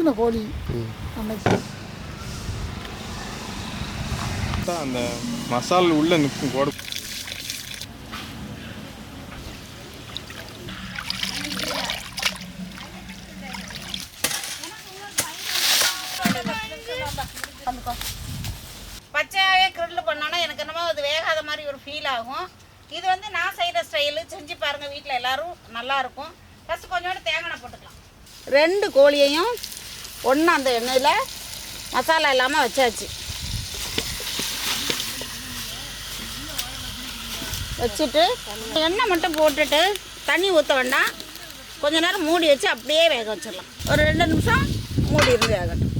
சின்ன கோழி. தான் அந்த மசால் உள்ள நிற்கும் கோடு. பச்சையாகவே கிரில் பண்ணோன்னா எனக்கு என்னமோ அது வேகாத மாதிரி ஒரு ஃபீல் ஆகும். இது வந்து நான் செய்கிற ஸ்டைலு செஞ்சு பாருங்கள் வீட்டில் எல்லாரும் நல்லா இருக்கும். ஃபஸ்ட்டு கொஞ்சோண்டு தேங்காய் போட்டுக்கலாம். ரெண்டு கோழியையும் ஒன்று அந்த எண்ணெயில் மசாலா இல்லாமல் வச்சாச்சு. வச்சுட்டு எண்ணெய் மட்டும் போட்டுட்டு தண்ணி ஊற்ற வேண்டாம். கொஞ்ச நேரம் மூடி வச்சு அப்படியே வேக வச்சிடலாம். ஒரு ரெண்டு நிமிஷம் மூடி இருந்து வேகட்டும்.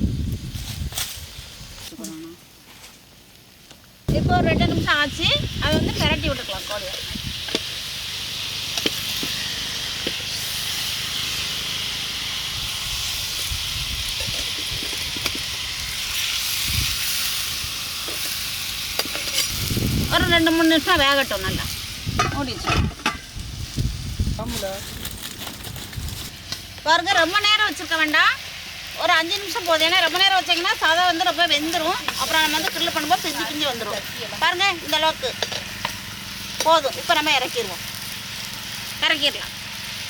இப்போ ஒரு ரெண்டு நிமிஷம் ஆச்சு. அதை வந்து பிரட்டி விட்டுக்கலாம் கோழியை. ஒரு ரெண்டு மூணு நிமிஷம் வேகட்டும் நல்லா. மூடிச்சு பாருங்க ரொம்ப நேரம் வச்சிருக்க வேண்டாம். ஒரு அஞ்சு நிமிஷம் போதும். ஏன்னா ரொம்ப நேரம் வச்சிங்கன்னா சாதம் வந்து ரொம்ப வெந்துடும் அப்புறம் நம்ம வந்து கிரில் பண்ணும்போது பிஞ்சு பிஞ்சு வந்துடும் பாருங்க இந்த அளவுக்கு. போதும். இப்போ நம்ம இறக்கிடுவோம். இறக்கிடலாம்.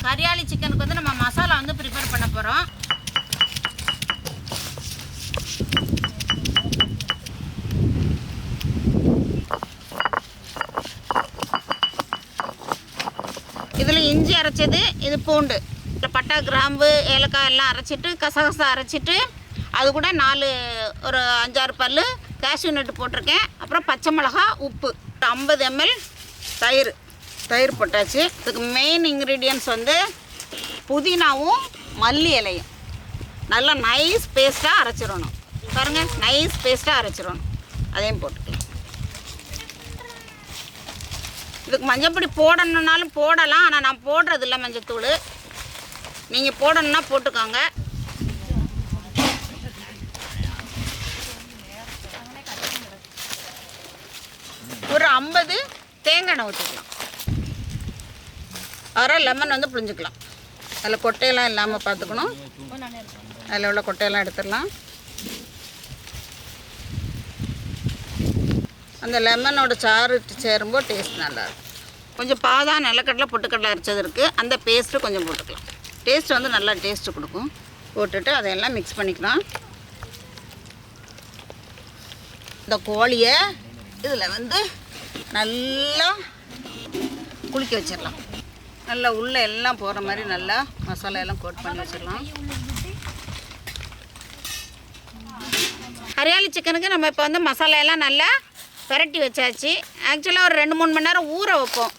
கரியாளி சிக்கனுக்கு வந்து நம்ம மசாலா வந்து ப்ரிப்பேர் பண்ண போகிறோம் இதில் இஞ்சி அரைச்சது இது பூண்டு. பட்டை கிராம்பு ஏலக்காய் எல்லாம் அரைச்சிட்டு கசகசா அரைச்சிட்டு அது கூட நாலு ஒரு அஞ்சாறு பல் கேஷ்யூ நட்டு போட்டிருக்கேன். அப்புறம் பச்சை மிளகா உப்பு. ஐம்பது எம்எல் தயிர். தயிர் போட்டாச்சு. இதுக்கு மெயின் இன்க்ரீடியன்ஸ் வந்து புதினாவும் மல்லி இலையும். நல்லா நைஸ் பேஸ்ட்டாக அரைச்சிடணும். பாருங்கள் நைஸ் பேஸ்ட்டாக அரைச்சிடணும். அதையும் போட்டுக்கலாம் இதுக்கு மஞ்சப்பொடி போடணுன்னாலும் போடலாம் ஆனால் நான் போடுறது இல்லை மஞ்சத்தூள். நீங்கள் போடணுன்னா போட்டுக்கோங்க. ஒரு ஐம்பது தேங்காய் எண்ணெய் ஊற்றிக்கலாம் அரை லெமன் வந்து புளிஞ்சிக்கலாம் அதில் கொட்டையெல்லாம் இல்லாமல் பார்த்துக்கணும் அதில் உள்ள கொட்டையெல்லாம் எடுத்துடலாம். அந்த லெமனோட சாறு சேரும்போது டேஸ்ட் நல்லாயிருக்கும் கொஞ்சம் பாதாம் நிலக்கடலை பொட்டுக்கடலை அரைச்சது இருக்குது அந்த பேஸ்ட்டு கொஞ்சம் போட்டுக்கலாம். டேஸ்ட் வந்து நல்லா டேஸ்ட்டு கொடுக்கும். போட்டுட்டு அதையெல்லாம் மிக்ஸ் பண்ணிக்கலாம். இந்த கோழியை இதில் வந்து நல்லா குளிக்க வச்சிடலாம். நல்லா உள்ளே எல்லாம் போகிற மாதிரி நல்லா மசாலா எல்லாம் கோட் பண்ணி வச்சிடலாம். ஹரியாலி சிக்கனுக்கு நம்ம இப்போ வந்து மசாலா எல்லாம் நல்லா பரட்டி வச்சாச்சு. ஆக்சுவலாக ஒரு ரெண்டு மூணு மணி நேரம் ஊற வைப்போம்.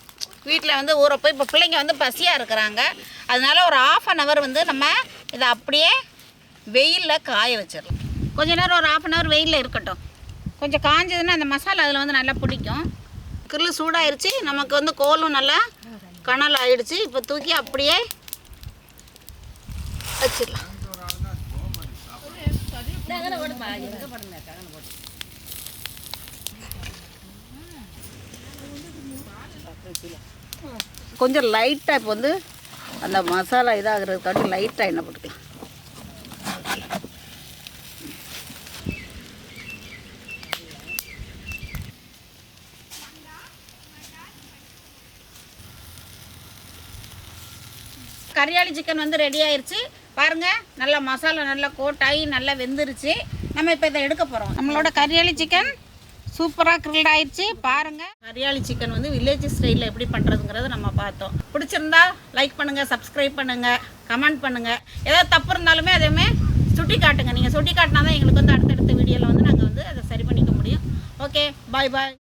வீட்டில் வந்து ஊற போய் இப்போ பிள்ளைங்க வந்து பசியாக இருக்கிறாங்க அதனால ஒரு ஆஃப் அன் ஹவர் வந்து நம்ம இதை அப்படியே வெயிலில் காய வச்சிடலாம் கொஞ்ச நேரம் ஒரு ஆஃப் அன் ஹவர் வெயிலில் இருக்கட்டும் கொஞ்சம் காஞ்சதுன்னா அந்த மசாலா அதில் வந்து நல்லா பிடிக்கும் கிரில் சூடாயிருச்சு நமக்கு வந்து கோலும் நல்லா கனல் ஆயிடுச்சு இப்போ தூக்கி அப்படியே வச்சிடலாம் கொஞ்சம் லைட்டாக இப்போ வந்து அந்த மசாலா இதாகிறதுக்காண்டி லைட்டாக என்ன போட்டுக்கலாம். கரியாளி சிக்கன் வந்து ரெடி ஆயிடுச்சு பாருங்கள் நல்லா மசாலா நல்லா கோட்டாகி நல்லா வெந்துருச்சு. நம்ம இப்போ இதை எடுக்க போகிறோம் நம்மளோட கரியாளி சிக்கன் சூப்பராக கிரில்ட் ஆயிடுச்சு பாருங்கள் கரியாளி சிக்கன் வந்து வில்லேஜ் ஸ்டைலில் எப்படி பண்ணுறதுங்கிறத நம்ம பார்த்தோம். பிடிச்சிருந்தா லைக் பண்ணுங்கள் சப்ஸ்கிரைப் பண்ணுங்கள் கமெண்ட் பண்ணுங்கள் ஏதாவது தப்பு இருந்தாலுமே அதேமே சுட்டி காட்டுங்க. நீங்கள் சுட்டி காட்டினா தான் எங்களுக்கு வந்து அடுத்தடுத்த வீடியோவில் வந்து நாங்கள் வந்து அதை சரி பண்ணிக்க முடியும். ஓகே பாய் பாய்